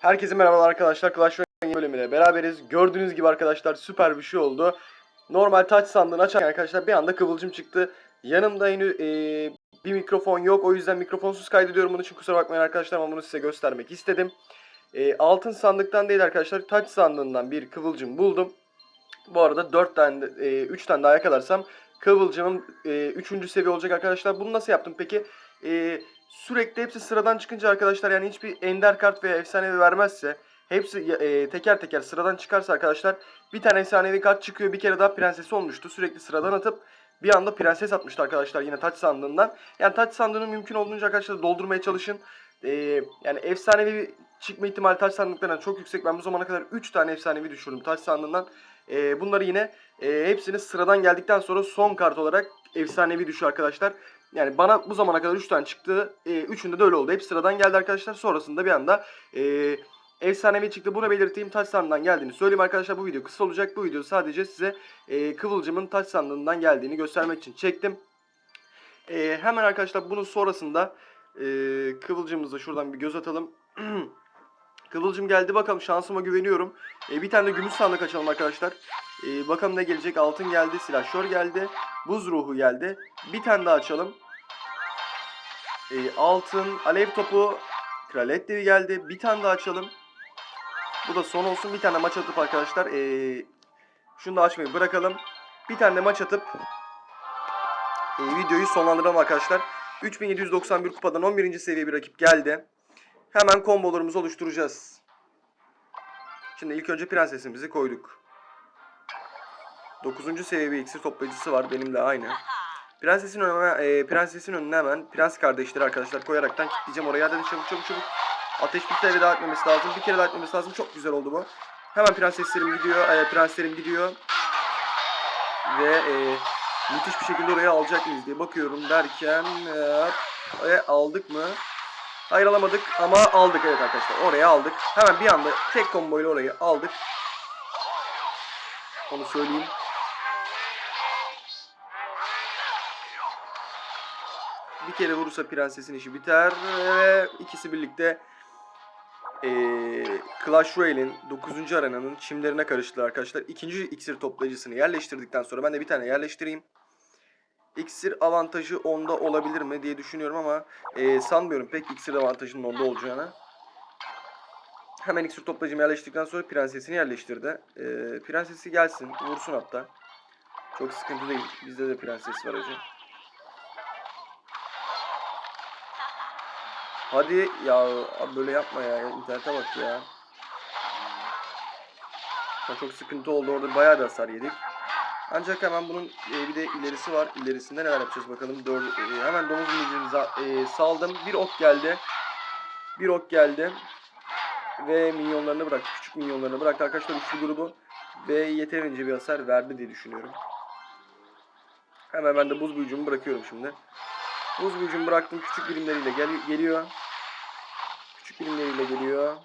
Herkese merhabalar arkadaşlar. Clash Royale bölümüyle beraberiz. Gördüğünüz gibi arkadaşlar süper bir şey oldu. Normal touch sandığını açarken arkadaşlar bir anda kıvılcım çıktı. Yanımda henüz eee, bir mikrofon yok. O yüzden mikrofonsuz kaydediyorum. Bunun için kusura bakmayın arkadaşlar ama bunu size göstermek istedim. Eee, altın sandıktan değil arkadaşlar. Touch sandığından bir kıvılcım buldum. Bu arada 4 tane, e, 3 tane daha yakalarsam Kıvılcım'ın 3. seviye olacak arkadaşlar. Bunu nasıl yaptım peki? E, sürekli hepsi sıradan çıkınca arkadaşlar yani hiçbir ender kart veya efsanevi vermezse hepsi e, teker teker sıradan çıkarsa arkadaşlar bir tane efsanevi kart çıkıyor. Bir kere daha prenses olmuştu. Sürekli sıradan atıp bir anda prenses atmıştı arkadaşlar yine taç sandığından. Yani taç sandığını mümkün olduğunca arkadaşlar doldurmaya çalışın. E, yani efsanevi çıkma ihtimali taç sandıklarından çok yüksek. Ben bu zamana kadar 3 tane efsanevi düşürdüm taç sandığından. E, bunları yine e, hepsini sıradan geldikten sonra son kart olarak efsanevi düşüyor arkadaşlar. Yani bana bu zamana kadar 3 tane çıktı. E, üçünde de öyle oldu. Hep sıradan geldi arkadaşlar. Sonrasında bir anda e, efsanevi çıktı. Bunu belirteyim. Taç sandığından geldiğini söyleyeyim arkadaşlar. Bu video kısa olacak. Bu video sadece size e, Kıvılcım'ın taç sandığından geldiğini göstermek için çektim. E, hemen arkadaşlar bunun sonrasında e, Kıvılcım'ımıza şuradan bir göz atalım. Kıvılcım geldi bakalım şansıma güveniyorum. E, bir tane de gümüş sandık açalım arkadaşlar. E, bakalım ne gelecek. Altın geldi, silahşör geldi, buz ruhu geldi. Bir tane daha açalım. E, altın, alev topu, kraliyet devi geldi. Bir tane daha açalım. Bu da son olsun. Bir tane maç atıp arkadaşlar. E, şunu da açmayı bırakalım. Bir tane maç atıp e, videoyu sonlandıralım arkadaşlar. 3791 kupadan 11. seviye bir rakip geldi. Hemen kombolarımızı oluşturacağız. Şimdi ilk önce prensesimizi koyduk. 9. seviye iksir toplayıcısı var benimle aynı. Prensesin önüne, e, prensesin önüne hemen prens kardeşleri arkadaşlar koyaraktan kilitleyeceğim oraya. Hadi çabuk çabuk çabuk. Ateş bir kere daha etmemesi lazım. Bir kere daha etmemesi lazım. Çok güzel oldu bu. Hemen prenseslerim gidiyor. E, prenslerim gidiyor. Ve e, müthiş bir şekilde oraya alacak mıyız diye bakıyorum derken e, e, aldık mı? Hayır ama aldık evet arkadaşlar. Oraya aldık. Hemen bir anda tek combo ile orayı aldık. Onu söyleyeyim. Bir kere vurursa prensesin işi biter. Ve ikisi birlikte eee Clash Royale'in 9. arenanın çimlerine karıştılar arkadaşlar. İkinci iksir toplayıcısını yerleştirdikten sonra ben de bir tane yerleştireyim. İksir avantajı onda olabilir mi diye düşünüyorum ama eee, sanmıyorum pek iksir avantajının onda olacağını. Hemen iksir toplayıcımı yerleştirdikten sonra prensesini yerleştirdi. Eee, prensesi gelsin, vursun hatta. Çok sıkıntı değil. Bizde de prenses var hacı. Hadi ya abi böyle yapma ya. İnternete bak ya. Çok sıkıntı oldu. Orada bayağı bir hasar yedik. Ancak hemen bunun e, bir de ilerisi var. İlerisinde neler yapacağız bakalım. Dör, e, hemen domuz minicimizi e, saldım. Bir ok geldi. Bir ok geldi. Ve minyonlarını bıraktı. Küçük minyonlarını bıraktı arkadaşlar üçlü grubu. Ve yeterince bir hasar verdi diye düşünüyorum. Hemen ben de buz büyücümü bırakıyorum şimdi. Buz büyücümü bıraktım. Küçük birimleriyle gel geliyor. Küçük birimleriyle geliyor.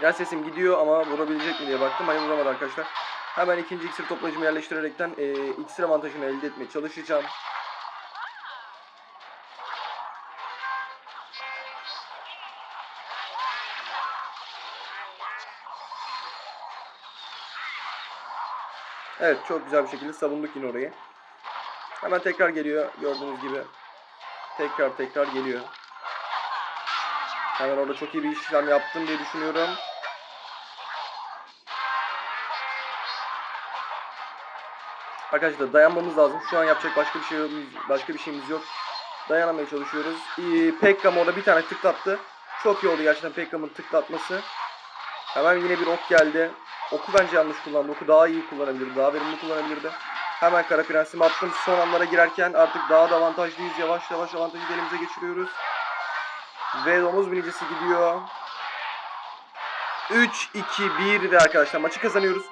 Prensesim gidiyor ama vurabilecek mi diye baktım. Hayır vuramadı arkadaşlar. Hemen ikinci iksir toplayıcımı yerleştirerekten e, iksir avantajını elde etmeye çalışacağım. Evet çok güzel bir şekilde savunduk yine orayı. Hemen tekrar geliyor gördüğünüz gibi. Tekrar tekrar geliyor. Hemen orada çok iyi bir işlem yaptım diye düşünüyorum. Arkadaşlar dayanmamız lazım. Şu an yapacak başka bir şey başka bir şeyimiz yok. Dayanamaya çalışıyoruz. Ee, Pekkam orada bir tane tıklattı. Çok iyi oldu gerçekten Pekkam'ın tıklatması. Hemen yine bir ok geldi. Oku bence yanlış kullandı. Oku daha iyi kullanabilirdi. Daha verimli kullanabilirdi. Hemen Kara Prens'imi attım. Son anlara girerken artık daha da avantajlıyız. Yavaş yavaş avantajı elimize geçiriyoruz. Ve domuz binicisi gidiyor. 3, 2, 1 ve arkadaşlar maçı kazanıyoruz.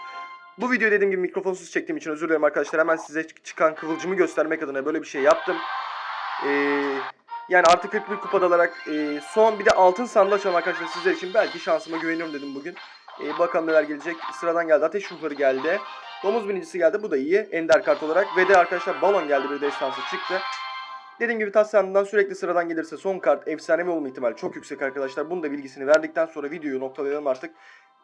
Bu videoyu dediğim gibi mikrofonsuz çektiğim için özür dilerim arkadaşlar. Hemen size çıkan kıvılcımı göstermek adına böyle bir şey yaptım. Ee, yani artı 41 kupada olarak e, son bir de altın sandığı açalım arkadaşlar sizler için. Belki şansıma güveniyorum dedim bugün. Ee, bakalım neler gelecek. Sıradan geldi. Ateş ruhları geldi. Domuz binicisi geldi. Bu da iyi. Ender kart olarak. Ve de arkadaşlar balon geldi. Bir destansı çıktı. Dediğim gibi taç sandığından sürekli sıradan gelirse son kart efsanevi olma ihtimali çok yüksek arkadaşlar. Bunun da bilgisini verdikten sonra videoyu noktalayalım artık.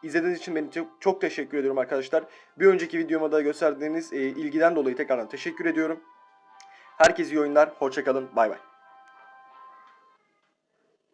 İzlediğiniz için beni çok, çok teşekkür ediyorum arkadaşlar. Bir önceki videoma da gösterdiğiniz e, ilgiden dolayı tekrardan teşekkür ediyorum. Herkese iyi oyunlar. Hoşçakalın. Bay bay.